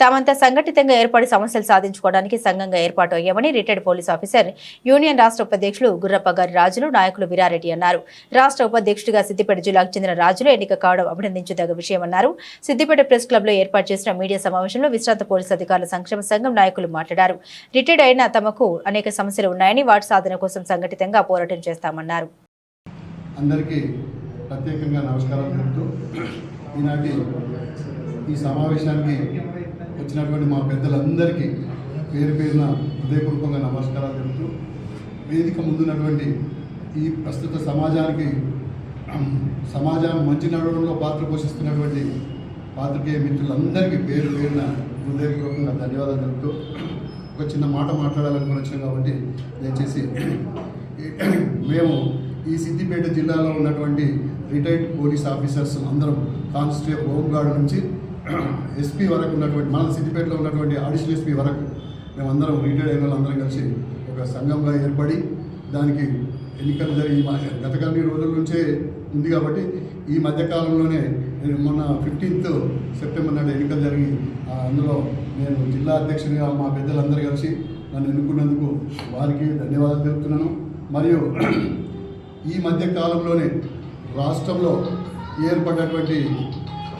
తామంతా సంఘటితంగా ఏర్పడి సమస్యలు సాధించుకోవడానికి సంఘంగా ఏర్పాటు అయ్యామని రిటైర్డ్ పోలీస్ ఆఫీసర్ యూనియన్ రాష్ట్ర ఉపాధ్యక్షులు గుర్రప్ప గారి రాజులు నాయకులు విరారెడ్డి అన్నారు. రాష్ట్ర ఉపాధ్యక్షుడిగా సిద్దిపేట జిల్లాకు చెందిన రాజులు ఎన్నిక కావడం అభినందించదగ్గ విషయమన్నారు. సిద్దిపేట ప్రెస్ క్లబ్లో ఏర్పాటు చేసిన మీడియా సమావేశంలో విశ్రాంత పోలీసు అధికారుల సంక్షేమ సంఘం నాయకులు మాట్లాడారు. రిటైర్డ్ అయిన తమకు అనేక సమస్యలు ఉన్నాయని వాటి సాధన కోసం సంఘటితంగా పోరాటం చేస్తామన్నారు. అందరికీ ప్రత్యేకంగా నమస్కారం తెలుపుతూ ఈనాటి ఈ సమావేశానికి వచ్చినటువంటి మా పెద్దలందరికీ పేరు పేరున హృదయపూర్వకంగా నమస్కారాలు తెలుపుతూ వేదిక ముందున్నటువంటి ఈ ప్రస్తుత సమాజానికి సమాజం మంచి నడవడంలో పాత్ర పోషిస్తున్నటువంటి పాత్రికేయ మిత్రులందరికీ పేరు పేరున హృదయపూర్వకంగా ధన్యవాదాలు తెలుపుతూ ఒక చిన్న మాట మాట్లాడాలనుకుని వచ్చాం కాబట్టి దయచేసి మేము ఈ సిద్దిపేట జిల్లాలో ఉన్నటువంటి రిటైర్డ్ పోలీస్ ఆఫీసర్స్ అందరం కానిస్టేబుల్ హోంగార్డ్ నుంచి ఎస్పీ వరకు ఉన్నటువంటి మన సిద్దిపేటలో ఉన్నటువంటి అడిషనల్ ఎస్పీ వరకు మేమందరం రిటైర్డ్ అయిన వాళ్ళందరం కలిసి ఒక సంఘంగా ఏర్పడి దానికి ఎన్నికలు జరిగి మా- గత కొన్ని రోజుల నుంచే ఉంది కాబట్టి ఈ మధ్యకాలంలోనే నేను మొన్న ఫిఫ్టీన్త్ సెప్టెంబర్ నాడు ఎన్నికలు జరిగి ఆ, అందులో నేను జిల్లా అధ్యక్షునిగా మా పెద్దలందరూ కలిసి నన్ను ఎన్నుకున్నందుకు వారికి ధన్యవాదాలు తెలుపుతున్నాను. మరియు ఈ మధ్య కాలంలోనే రాష్ట్రంలో ఏర్పడినటువంటి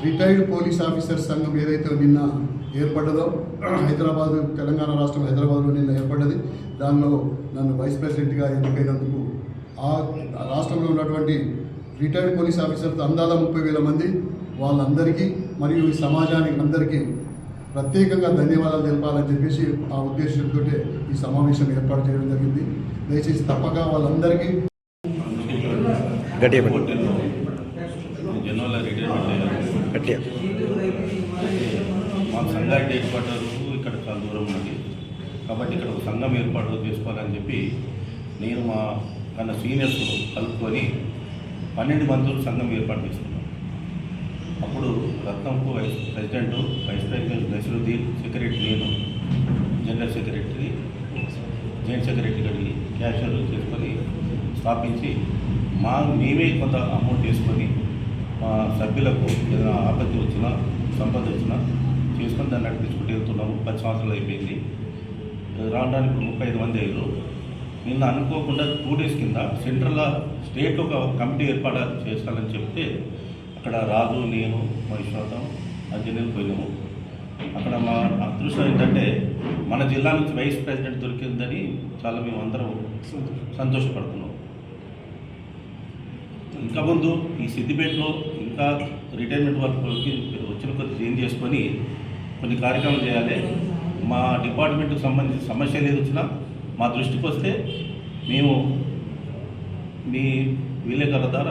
రిటైర్డ్ పోలీస్ ఆఫీసర్ సంఘం ఏదైతే నిన్న ఏర్పడ్డదో హైదరాబాద్ తెలంగాణ రాష్ట్రం హైదరాబాద్లో నిన్న ఏర్పడ్డది. దానిలో నన్ను వైస్ ప్రెసిడెంట్గా ఎన్నికైనందుకు ఆ రాష్ట్రంలో ఉన్నటువంటి రిటైర్డ్ పోలీస్ ఆఫీసర్తో అందాల ముప్పై వేల మంది వాళ్ళందరికీ మరియు ఈ సమాజానికి అందరికీ ప్రత్యేకంగా ధన్యవాదాలు తెలపాలని చెప్పేసి ఆ ఉద్దేశంతో ఈ సమావేశం ఏర్పాటు చేయడం జరిగింది. దయచేసి తప్పక వాళ్ళందరికీ అయ్యారు గట్టిగా మా సంఘానికి ఏర్పడ్డారు ఇక్కడ చాలా దూరం ఉన్నది. కాబట్టి ఇక్కడ ఒక సంఘం ఏర్పాటు చేసుకోవాలని చెప్పి నేను మా కన్నా సీనియర్స్ కలుపుకొని పన్నెండు మందులు సంఘం ఏర్పాటు చేసుకున్నాం అప్పుడు రత్నంకు vice president vice president Nasiruddin secretary నేను జనరల్ సెక్రటరీ జాయింట్ సెక్రటరీ గడి క్యాషియర్ చేసుకొని స్థాపించి మా మేమే కొంత అమౌంట్ తీసుకొని మా సభ్యులకు ఏదైనా ఆపత్తి వచ్చినా సంపద వచ్చినా చేసుకొని దాన్ని నడిపించుకుంటూ వెళ్తున్నాము. పది సంవత్సరాలు అయిపోయింది. రావడానికి ఇప్పుడు ముప్పై ఐదు మంది అయ్యారు. నిన్న అనుకోకుండా టూ డేస్ కింద సెంట్రల్ స్టేట్ ఒక కమిటీ ఏర్పాటు చేస్తానని చెప్తే అక్కడ రాజు నేను మా విశ్వాసం అంజనీలు పోయినాము. అక్కడ మా అదృష్టం ఏంటంటే మన జిల్లా నుంచి వైస్ ప్రెసిడెంట్ దొరికిందని చాలా మేము అందరం సంతోషపడుతున్నాం. ఇంకా ముందు ఈ సిద్దిపేటలో ఇంకా రిటైర్మెంట్ వర్క్ వచ్చిన కొద్ది చేంజ్ చేసుకొని కొన్ని కార్యక్రమాలు చేయాలి. మా డిపార్ట్మెంట్కి సంబంధించిన సమస్యలు ఏది వచ్చినా మా దృష్టికి వస్తే మేము మీ విలేకరుల ద్వారా